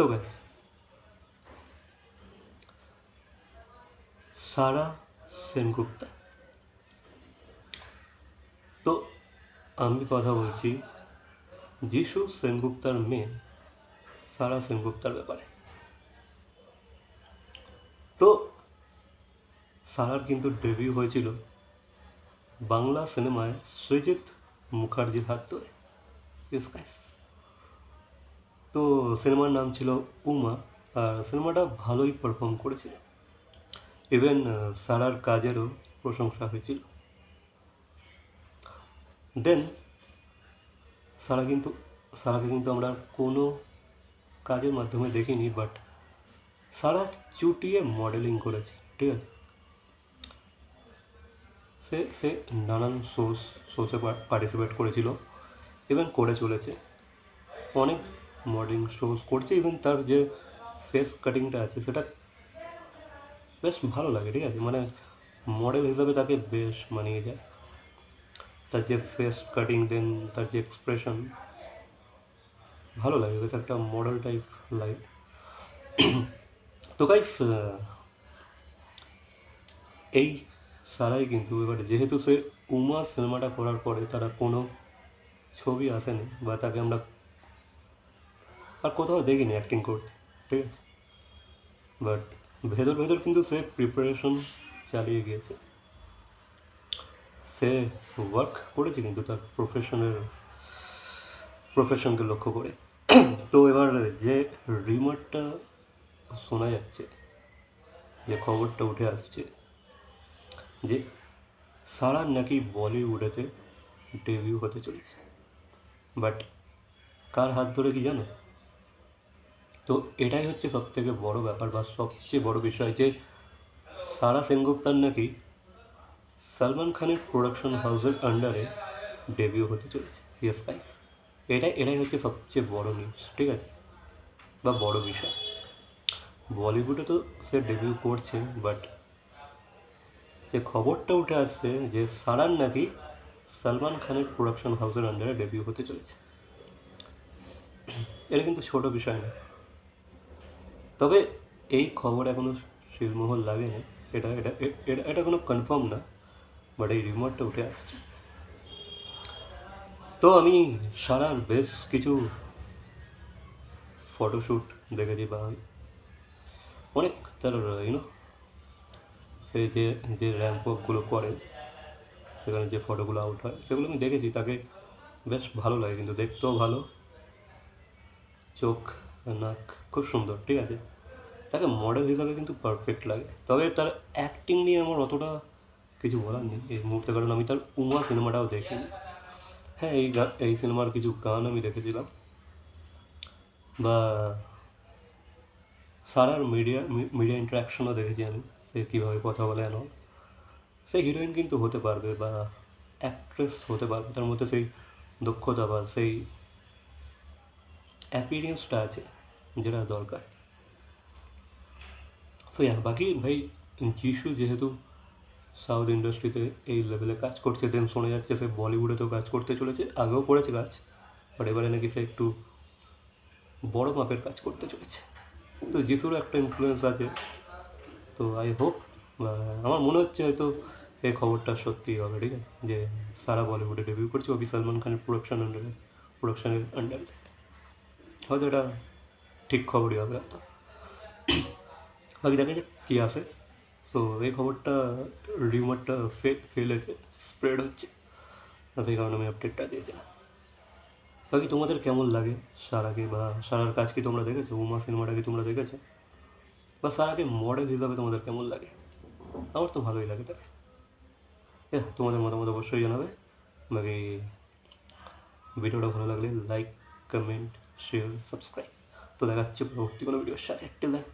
তো গ্যাস সারা সেনগুপ্তা। তো আমি কথা বলছি যিশু সেনগুপ্তার মেয়ে সারা সেনগুপ্তার ব্যাপারে। তো সারার কিন্তু ডেবিউ হয়েছিল বাংলা সিনেমায় সৃজিত মুখার্জির হাত ধরে। Yes, guys. তো সিনেমার নাম ছিল উমা। আর সিনেমাটা ভালোই পারফর্ম করেছিল। ইভেন সারার কাজেরও প্রশংসা হয়েছিল। দেন সারা কিন্তু, সারাকে কিন্তু আমরা কোনো কাজের মাধ্যমে দেখিনি বাট সারা চুটিয়ে মডেলিং করেছে, ঠিক আছে? সে সে নানান শোস শোসে পার্টিসিপেট করেছিল ইভেন করে চলেছে। অনেক মডেলিং শোজ করছে ইভেন তার যে ফেস কাটিংটা আছে, সেটা বেশ ভালো লাগে, ঠিক আছে? মানে মডেল হিসাবে তাকে বেশ মানিয়ে যায়। তার যে ফেস কাটিং দেন তার যে এক্সপ্রেশন ভালো লাগে, বেশ একটা মডেল টাইপ লাগে তো গাইস এই সারাই কিন্তু এবারে যেহেতু সে উমা সিনেমাটা করার পরে তারা কোনো ছবি আসেনি, বা তাকে আমরা আর কোথাও দেখিনি অ্যাক্টিং করতে, ঠিক আছে? বাট ভেতর ভেতর কিন্তু সে প্রিপারেশন চালিয়ে গিয়েছে। সে ওয়ার্ক করেছে কিন্তু তার প্রফেশনের প্রফেশনকে লক্ষ্য করে। তো এবার যে রিমারটা শোনা যাচ্ছে, যে খবরটা উঠে আসছে, যে সারা নাকি বলিউডেতে ডেবিউ হতে চলেছে। বাট কার হাত ধরে কি জানো? তো এটাই হচ্ছে সব থেকে বড় ব্যাপার বা সবচেয়ে বড় বিষয় যে সারা সেনগুপ্তার নাকি সালমান খানের প্রোডাকশন হাউসের আন্ডারে ডেবিউ হতে চলেছে। ইয়েস গাইস এটাই এটাই হচ্ছে সবচেয়ে বড় নিউজ ঠিক আছে? বা বড় বিষয়। বলিউডে তো সে ডেবিউ করছে বাট যে খবরটা উঠে আসছে যে সারার নাকি সালমান খানের প্রোডাকশন হাউসের আন্ডারে ডেবিউ হতে চলেছে। এটা কিন্তু ছোট বিষয় না। তবে এই খবর এখনও শিলমোহর লাগেনি। এটা এটা এটা এটা কোনো কনফার্ম না বাট এই রিমোটটা উঠে আসছে। তো আমি সারার বেশ কিছু ফটোশ্যুট দেখেছি বা অনেক তার ইউনো সে যে যে র্যাম্প করে, সেখানে যে ফটোগুলো আউট হয়, সেগুলো আমি দেখেছি। তাকে বেশ ভালো লাগে, কিন্তু দেখতেও ভালো। চোখ নাক খুব সুন্দর, ঠিক আছে? তাকে মডেল হিসাবে কিন্তু পারফেক্ট লাগে। তবে তার অ্যাক্টিং নিয়ে আমার অতটা কিছু বলার নেই এই মুহূর্তে, কারণ আমি তার উমা সিনেমাটাও দেখিনি। হ্যাঁ এই গা, এই সিনেমার কিছু গান আমি দেখেছিলাম। বা সারার মিডিয়া মিডিয়া ইন্টারাকশনও দেখেছি আমি, সে কীভাবে কথা বলে এন সে হিরোইন কিন্তু হতে পারবে বা অ্যাক্ট্রেস হতে পারবে, তার মধ্যে সেই দক্ষতা বা সেই অ্যাপিরিয়েন্সটা আছে। যেটা দরকার। তো ইয়া বাকি ভাই যিশু যেহেতু সাউথ ইন্ডাস্ট্রিতে এই লেভেলে কাজ করছে দেন শোনা যাচ্ছে সে বলিউডেতেও কাজ করতে চলেছে, আগেও করেছে কাজ বাট এবারে নাকি সে একটু বড় মাপের কাজ করতে চলেছে। তো যিশুরও একটা ইনফ্লুয়েন্স আছে। তো আই হোপ আমার মনে হচ্ছে হয়তো এই খবরটা সত্যি হবে, ঠিক আছে? যে সারা বলিউডে ডেবিউ করছে অভি সালমান খানের প্রোডাকশন আন্ডারে প্রোডাকশনের আন্ডারে হয়তো এটা ঠিক খবরই হবে হয়তো বাকি দেখা যাক কী আসে। তো এই খবরটা রিউমারটা ফেলেছে স্প্রেড হচ্ছে। সেই কারণে আমি আপডেটটা দিয়ে দিলাম। বাকি তোমাদের কেমন লাগে? সারাকে বা সারার কাজ কি তোমরা দেখেছ? উমা সিনেমাটা কি তোমরা দেখেছ? বা সারাকে মডেল হিসাবে তোমাদের কেমন লাগে? আমার তো ভালোই লাগে, তাই হ্যাঁ তোমাদের মতামত অবশ্যই জানাবে। বাকি ভিডিওটা ভালো লাগলে লাইক কমেন্ট শেয়ার সাবস্ক্রাইব তো দেখাচ্ছে পরবর্তী কোনো ভিডিওর সাথে। Till then